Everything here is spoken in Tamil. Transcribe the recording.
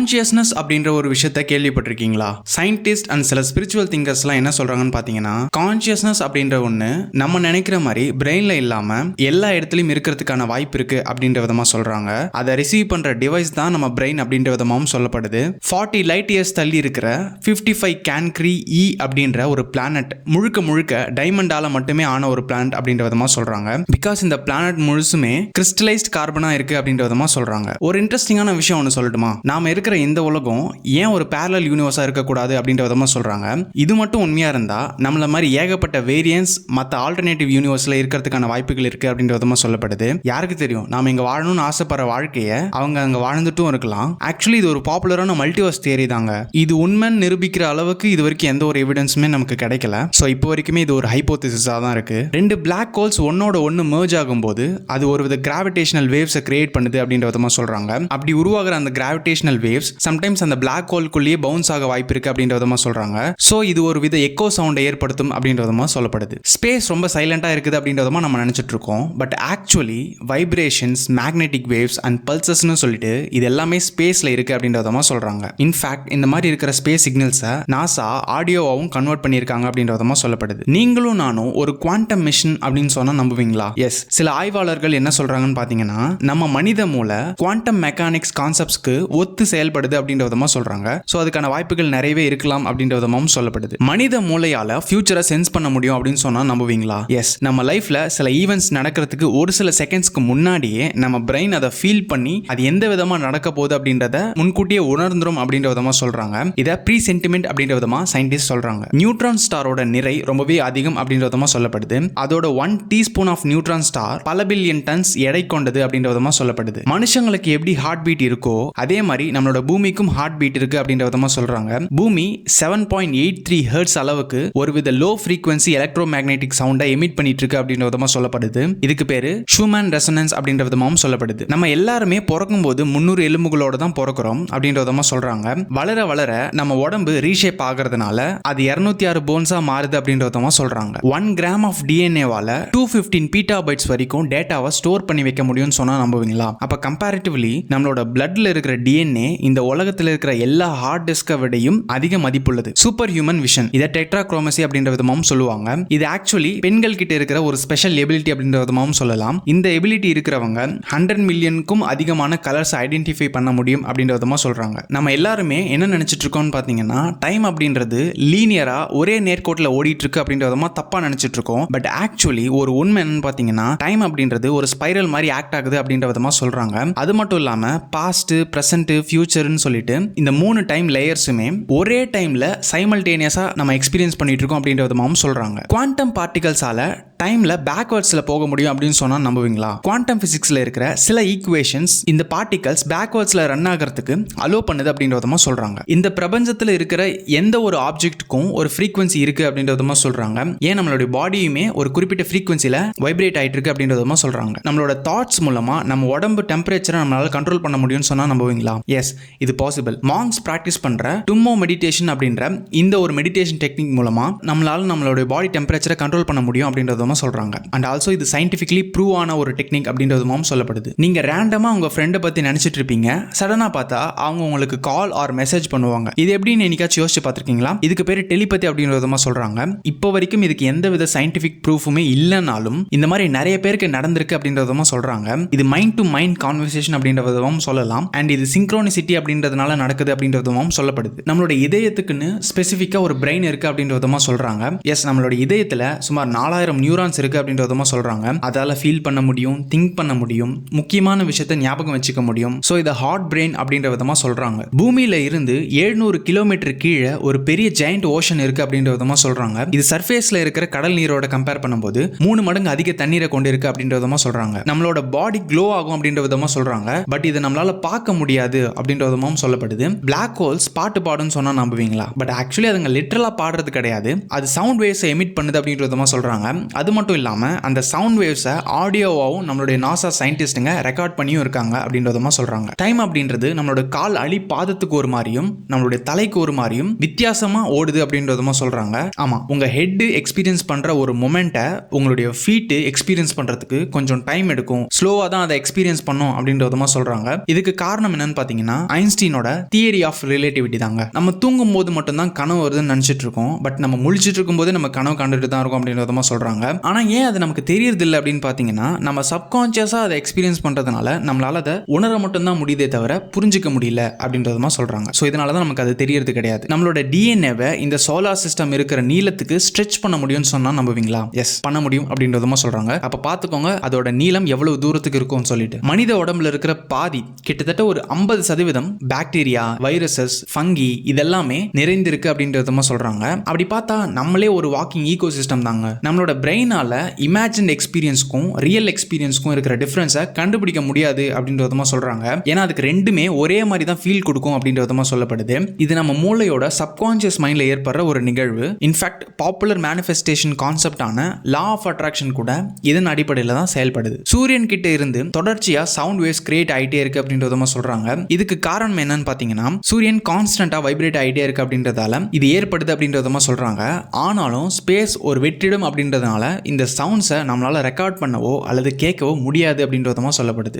கான்சியஸ்னஸ் அப்படின்ற ஒரு விஷயத்த கேள்விப்பட்டிருக்கீங்களா? சயின்டிஸ்ட் அண்ட் சில ஸ்பிரிச்சுவல் திங்கர்ஸ்லாம் என்ன சொல்றாங்கன்னு பார்த்தீங்கன்னா கான்சியஸ்னஸ் அப்படின்ற ஒன்று நம்ம நினைக்கிற மாதிரி பிரெயின்ல இல்லாம எல்லா இடத்துலையும் இருக்கிறதுக்கான வாய்ப்பு இருக்கு அப்படின்ற விதமா சொல்றாங்க. அதை ரிசீவ் பண்ற டிவைஸ் தான் நம்ம பிரெயின் அப்படின்ற விதமாகவும் சொல்லப்படுது. ஃபார்ட்டி லைட் இயர்ஸ் தள்ளி இருக்கிற ஃபிஃப்டி ஃபைவ் கேன்க்ரி இ அப்படின்ற ஒரு பிளானட் முழுக்க முழுக்க டைமண்டால மட்டுமே ஆன ஒரு பிளானட் அப்படின்ற விதமா சொல்றாங்க. பிகாஸ் இந்த பிளானட் முழுசுமே கிறிஸ்டலைஸ்ட் கார்பனா இருக்கு அப்படின்ற விதமா சொல்றாங்க. ஒரு இன்ட்ரெஸ்டிங்கான விஷயம் ஒன்று சொல்லட்டுமா? நாம இருக்கிற இந்த உலகம் ஏன் ஒரு பேரலல் யூனிவர்ஸாக இருக்கக்கூடாது அப்படின்ற விதமாக சொல்றாங்க. இது மட்டும் உண்மையாக இருந்தால் நம்மள மாதிரி ஏகப்பட்ட வேரியன்ஸ் மற்ற ஆல்டர்னேட்டிவ் யூனிவர்ஸில் இருக்கிறதுக்கான வாய்ப்புகள் இருக்கு அப்படின்ற விதமாக சொல்லப்படுது. யாருக்கு தெரியும்? நாம் இங்கே வாழணும்னு ஆசைப்படுற வாழ்க்கையை அவங்க அங்கே வாழ்ந்துட்டும் இருக்கலாம். ஆக்சுவலி இது ஒரு பாப்புலரான மல்டிவர்ஸ் தியரி தாங்க. இது உண்மைன்னு நிரூபிக்கிற அளவுக்கு இது வரைக்கும் எந்த ஒரு எவிடன்ஸுமே நமக்கு கிடைக்கல. ஸோ இப்போ வரைக்குமே இது ஒரு ஹைப்போதிசிஸாக தான் இருக்குது ரெண்டு பிளாக் ஹோல்ஸ் ஒன்னோட ஒன்று மேர்ஜ் ஆகும்போது அது ஒரு வித கிராவிடேஷனல் வேவ்ஸை கிரியேட் பண்ணுது அப்படின்ற விதமாக சொல்றாங்க. அப்படி உருவாகிற அந்த கிராவிடேஷனல் வேவ் வேவ்ஸ் சம்டைம்ஸ் அந்த பிளாக் ஹோல்குள்ளேயே பவுன்ஸ் ஆக வாய்ப்பு இருக்கு அப்படின்ற விதமா சொல்றாங்க. ஸோ இது ஒரு வித எக்கோ சவுண்டை ஏற்படுத்தும் அப்படின்ற விதமா சொல்லப்படுது. ஸ்பேஸ் ரொம்ப சைலண்டா இருக்குது அப்படின்ற விதமா நம்ம நினைச்சிட்டு இருக்கோம். But actually vibrations magnetic waves and பல்சஸ்னு சொல்லிட்டு இது எல்லாமே ஸ்பேஸ்ல இருக்கு அப்படின்ற விதமா சொல்றாங்க. இன்ஃபேக்ட் இந்த மாதிரி இருக்கிற ஸ்பேஸ் சிக்னல்ஸை நாசா ஆடியோவாகவும் கன்வெர்ட் பண்ணியிருக்காங்க அப்படின்ற விதமா சொல்லப்படுது. நீங்களும் நானும் ஒரு குவாண்டம் மிஷின் அப்படின்னு சொன்னா நம்புவீங்களா? எஸ் சில ஆய்வாளர்கள் என்ன சொல்றாங்கன்னு பார்த்தீங்கன்னா நம்ம மனித மூளை குவாண்டம் மெக்கானிக்ஸ் கான்செப்ட்ஸ்க்கு ஒத்து செயல்படுது அப்படின்ற விதமாக சொல்றாங்க. ஸோ அதுக்கான வாய்ப்புகள் நிறையவே இருக்கலாம் அப்படின்ற விதமாகவும் சொல்லப்படுது. மனித மூளையால ஃபியூச்சரை சென்ஸ் பண்ண முடியும் அப்படின்னு சொன்னா நம்புவீங்களா? எஸ் நம்ம லைஃப்ல சில ஈவெண்ட்ஸ் நடக்கிறதுக்கு ஒரு சில செகண்ட்ஸ்க்கு முன்னாடியே நம்ம பிரெயின் அதை ஃபீல் பண்ணி அது எந்த விதமா நடக்க போகுது அப்படின்றத முன்கூட்டியே உணர்ந்துரும் அப்படின்ற விதமா சொல்றாங்க. இதை ப்ரீ சென்டிமெண்ட் அப்படின்ற விதமா சயின்டிஸ்ட் சொல்றாங்க. நியூட்ரான் ஸ்டாரோட நிறை ரொம்பவே அதிகம் அப்படின்ற விதமா சொல்லப்படுது. அதோட one teaspoon of neutron star பல பில்லியன் டன்ஸ் எடை கொண்டது அப்படின்ற விதமா சொல்லப்படுது. மனுஷங்களுக்கு எப்படி ஹார்ட் பீட் இருக்கோ அதே மாதிரி நம்ம நம்மளோட பூமிக்கும் ஹார்ட் பீட் இருக்கு அப்படின்ற விதமா சொல்றாங்க. பூமி seven point eight three hertz அளவுக்கு ஒருவித லோ ஃப்ரீக்வன்சி எலக்ட்ரோ மேக்னெட்டிக் சவுண்டை எமிட் பண்ணிட்டு இருக்கு அப்படின்ற விதமா சொல்லப்படுது. இதுக்கு பேரு ஷூமேன் ரெசனன்ஸ் அப்படின்ற விதமாவும் சொல்லப்படுது. நம்ம எல்லாருமே பிறக்கும் போது முன்னூறு எலும்புகளோட தான் பிறக்கிறோம் அப்படின்ற விதமா சொல்றாங்க. வளர வளர நம்ம உடம்பு ரீஷேப் ஆகிறதுனால அது இருநூத்தி ஆறு போன்ஸா மாறுது அப்படின்ற விதமா சொல்றாங்க. ஒன் கிராம் ஆஃப் டிஎன்ஏவால டூ பிப்டீன் பீட்டா பைட்ஸ் வரைக்கும் டேட்டாவை ஸ்டோர் பண்ணி வைக்க முடியும்னு சொன்னா நம்புவீங்களா? அப்ப கம்பேரிட்டிவ்லி நம்மளோட பிளட்ல இருக்கிற டிஎன்ஏ இந்த உலகத்தில் இருக்கிற எல்லா ஹார்ட் டிஸ்கை விடையும் அதிக மதிப்புள்ளது. சூப்பர் ஹியூமன் விஷன் இதை டெட்ரா குரோமசி அப்படின்ற விதமாகவும் சொல்லுவாங்க. இது ஆக்சுவலி பெண்கள் கிட்ட இருக்கிற ஒரு ஸ்பெஷல் எபிலிட்டி அப்படின்ற விதமாகவும் சொல்லலாம். இந்த எபிலிட்டி இருக்கிறவங்க ஹண்ட்ரட் மில்லியனுக்கும் அதிகமான கலர்ஸ் ஐடென்டிஃபை பண்ண முடியும் அப்படின்ற விதமா சொல்றாங்க. நம்ம எல்லாருமே என்ன நினைச்சிட்டு இருக்கோம்னு பாத்தீங்கன்னா டைம் அப்படின்றது லீனியரா ஒரே நேர்கோட்டில் ஓடிட்டு இருக்கு அப்படின்ற விதமா தப்பா நினைச்சிட்டு இருக்கோம். பட் ஆக்சுவலி ஒரு உண்மை என்னன்னு பாத்தீங்கன்னா டைம் அப்படின்றது ஒரு ஸ்பைரல் மாதிரி ஆக்ட் ஆகுது அப்படின்ற விதமா சொல்றாங்க. அது மட்டும் இல்லாம பாஸ்ட் பிரசன்ட் ஃபியூச்சர்னு சொல்லிட்டு இந்த மூணு டைம் லேயர்ஸுமே ஒரே டைமில் சைமல்டேனியஸாக நம்ம எக்ஸ்பீரியன்ஸ் பண்ணிட்டு இருக்கோம் அப்படின்ற விதமாவும் சொல்கிறாங்க குவாண்டம் பார்ட்டிகல்ஸால் டைமில் பேக்வர்ட்ஸில் போக முடியும் அப்படின்னு சொன்னால் நம்புவீங்களா? குவாண்டம் ஃபிசிக்ஸில் இருக்கிற சில ஈக்குவேஷன்ஸ் இந்த பார்ட்டிகல்ஸ் பேக்வர்ட்ஸில் ரன் ஆகிறதுக்கு அலோ பண்ணுது அப்படின்ற விதமாக சொல்கிறாங்க இந்த பிரபஞ்சத்தில் இருக்கிற எந்த ஒரு ஆப்ஜெக்ட்டுக்கும் ஒரு ஃப்ரீக்வன்சி இருக்குது அப்படின்ற விதமாக சொல்கிறாங்க ஏன் நம்மளுடைய பாடியுமே ஒரு குறிப்பிட்ட ஃப்ரீக்வன்சியில் வைப்ரேட் ஆகிட்டு இருக்கு அப்படின்ற சொல்கிறாங்க நம்மளோட தாட்ஸ் மூலமாக நம்ம உடம்பு டெம்பரேச்சரை நம்மளால் கண்ட்ரோல் பண்ண முடியும்னு சொன்னால் நம்புவீங்களா? எஸ் இது பாசிபிள் மாங்ஸ் ப்ராக்டிஸ் பண்ணுற டும்மோ மெடிடேஷன் அப்படின்ற இந்த ஒரு மெடிடேஷன் டெக்னிக் மூலமாக நம்மளால் நம்மளுடைய பாடி டெம்பரேச்சரை கண்ட்ரோல் பண்ண முடியும் அப்படின்றதும் மூலமாக சொல்றாங்க. அண்ட் ஆல்சோ இது சயின்டிஃபிக்லி ப்ரூவ் ஆன ஒரு டெக்னிக் அப்படின்றதுமாவும் சொல்லப்படுது. நீங்க ரேண்டமா உங்க ஃப்ரெண்டை பத்தி நினைச்சிட்டு இருப்பீங்க. சடனா பார்த்தா அவங்க உங்களுக்கு கால் ஆர் மெசேஜ் பண்ணுவாங்க. இது எப்படின்னு என்னைக்காச்சும் யோசிச்சு பார்த்திருக்கீங்களா? இதுக்கு பேர் டெலிபதி அப்படின்றதுமா சொல்கிறாங்க சொல்றாங்க. இப்போ வரைக்கும் இதுக்கு எந்த வித சயின்டிஃபிக் ப்ரூஃபுமே இல்லைனாலும் இந்த மாதிரி நிறைய பேருக்கு நடந்திருக்கு அப்படின்ற விதமா சொல்றாங்க. இது மைண்ட் டு மைண்ட் கான்வர்சேஷன் அப்படின்றதும் சொல்லலாம். அண்ட் இது சிங்க்ரோனிசிட்டி அப்படின்றதுனால நடக்குது அப்படின்ற சொல்லப்படுது. நம்மளோட இதயத்துக்குன்னு ஸ்பெசிஃபிக்காக ஒரு பிரெயின் இருக்கு அப்படின்ற விதமா சொல்றாங்க. எஸ் நம்மளோட இதயத்தில் சுமார் நாலாயிரம் நியூரான்ஸ் இருக்குது அப்படின்ற விதமாக சொல்கிறாங்க அதால் ஃபீல் பண்ண முடியும் திங்க் பண்ண முடியும் முக்கியமான விஷயத்த ஞாபகம் வச்சுக்க முடியும். ஸோ இதை ஹார்ட் பிரெயின் அப்படின்ற விதமாக சொல்கிறாங்க பூமியில் இருந்து எழுநூறு கிலோமீட்டர் கீழே ஒரு பெரிய ஜெயண்ட் ஓஷன் இருக்கு அப்படின்ற விதமாக சொல்கிறாங்க இது சர்ஃபேஸில் இருக்கிற கடல் நீரோட கம்பேர் பண்ணும்போது மூணு மடங்கு அதிக தண்ணீரை கொண்டு இருக்கு அப்படின்ற விதமாக சொல்கிறாங்க நம்மளோட பாடி க்ளோ ஆகும் அப்படின்ற விதமாக சொல்கிறாங்க பட் இதை நம்மளால பார்க்க முடியாது அப்படின்ற விதமாகவும் சொல்லப்படுது. பிளாக் ஹோல்ஸ் பாட்டு பாடுன்னு சொன்னால் நம்புவீங்களா? பட் ஆக்சுவலி அதுங்க லிட்டரலாக பாடுறது கிடையாது. அது சவுண்ட் வேவ்ஸை எமிட் பண்ணுது அப்படின்ற விதமாக சொல்கிறாங்க அது அது மட்டும் இல்லாமல் அந்த சவுண்ட் வேவ்ஸை ஆடியோவாகவும் நம்மளுடைய நாசா சயின்டிஸ்ட்டுங்க ரெக்கார்ட் பண்ணியும் இருக்காங்க அப்படின்றதுமா சொல்கிறாங்க டைம் அப்படின்றது நம்மளோட கால் அடி பாதத்துக்கு ஒரு மாதிரியும் நம்மளுடைய தலைக்கு ஒரு மாதிரியும் வித்தியாசமாக ஓடுது அப்படின்றதுமா சொல்கிறாங்க ஆமாம் உங்கள் ஹெட்டு எக்ஸ்பீரியன்ஸ் பண்ணுற ஒரு மொமெண்ட்டை உங்களுடைய ஃபீட்டு எக்ஸ்பீரியன்ஸ் பண்ணுறதுக்கு கொஞ்சம் டைம் எடுக்கும். ஸ்லோவாக தான் அதை எக்ஸ்பீரியன்ஸ் பண்ணும் அப்படின்றதுமா சொல்கிறாங்க இதுக்கு காரணம் என்னன்னு பார்த்தீங்கன்னா ஐன்ஸ்டீனோட தியரி ஆஃப் ரிலேட்டிவிட்டி தாங்க. நம்ம தூங்கும் போது மட்டும்தான் கனவு வருதுன்னு நினச்சிட்டு இருக்கோம். பட் நம்ம முழிச்சிட்டு இருக்கும்போது நம்ம கனவு கண்டுட்டு தான் இருக்கும் அப்படின்றதுமா சொல்கிறாங்க ஆனால் ஏன் அது நமக்கு தெரியறது இல்லை அப்படின்னு பார்த்தீங்கன்னா நம்ம சப்கான்ஷியஸாக அதை எக்ஸ்பீரியன்ஸ் பண்ணுறதுனால நம்மளால் அதை உணர மட்டும்தான் முடியுதே தவிர புரிஞ்சிக்க முடியல அப்படின்றதுமா சொல்கிறாங்க ஸோ இதனால தான் நமக்கு அது தெரியறது கிடையாது. நம்மளோட டிஎன்ஏவை இந்த சோலார் சிஸ்டம் இருக்கிற நீளத்துக்கு ஸ்ட்ரெச் பண்ண முடியும்னு சொன்னால் நம்புவீங்களா? எஸ் பண்ண முடியும் அப்படின்றதுமா சொல்கிறாங்க அப்போ பார்த்துக்கோங்க அதோட நீளம் எவ்வளவு தூரத்துக்கு இருக்கும்னு சொல்லிட்டு. மனித உடம்புல இருக்கிற பாதி கிட்டத்தட்ட ஒரு ஐம்பது சதவீதம் பாக்டீரியா வைரஸஸ் ஃபங்கி இதெல்லாமே நிறைந்திருக்கு அப்படின்றதுமா சொல்கிறாங்க அப்படி பார்த்தா நம்மளே ஒரு வாக்கிங் ஈகோ சிஸ்டம் தாங்க. நம்மளோட பிரெயினால் இமேஜின் எக்ஸ்பீரியன்ஸ்க்கும் ரியல் எக்ஸ்பீரியன்ஸ்க்கும் இருக்கிற டிஃப்ரென்ஸை கண்டுபிடிக்க முடியாது அப்படின்றதுமாக சொல்கிறாங்க ஏன்னா அதுக்கு ரெண்டுமே ஒரே மாதிரி தான் ஃபீல் கொடுக்கும் அப்படின்ற விதமாக சொல்லப்படுது. இது நம்ம மூளையோட சப்கான்ஷியஸ் மைண்டில் ஏற்படுற ஒரு நிகழ்வு. இன்ஃபேக்ட் பாப்புலர் மேனிஃபெஸ்டேஷன் கான்செப்டான லா ஆஃப் அட்ராக்ஷன் கூட இதன் அடிப்படையில் தான் செயல்படுது. சூரியன் கிட்ட இருந்து தொடர்ச்சியாக சவுண்ட் வேவ்ஸ் கிரியேட் ஆகிட்டே இருக்கு அப்படின்றதுமா சொல்கிறாங்க இதுக்கு காரணம் என்னன்னு பார்த்தீங்கன்னா சூரியன் கான்ஸ்டண்ட்டாக வைப்ரேட் ஆகிட்டே இருக்கு அப்படின்றதால இது ஏற்படுது அப்படின்றதுமாக சொல்கிறாங்க ஆனாலும் ஸ்பேஸ் ஒரு வெற்றிடம் அப்படின்றதுனால இந்த சவுண்ட்ஸை நம்மளால ரெக்கார்ட் பண்ணவோ அல்லது கேட்கவோ முடியாது அப்படின்றதுமா சொல்லப்படுது.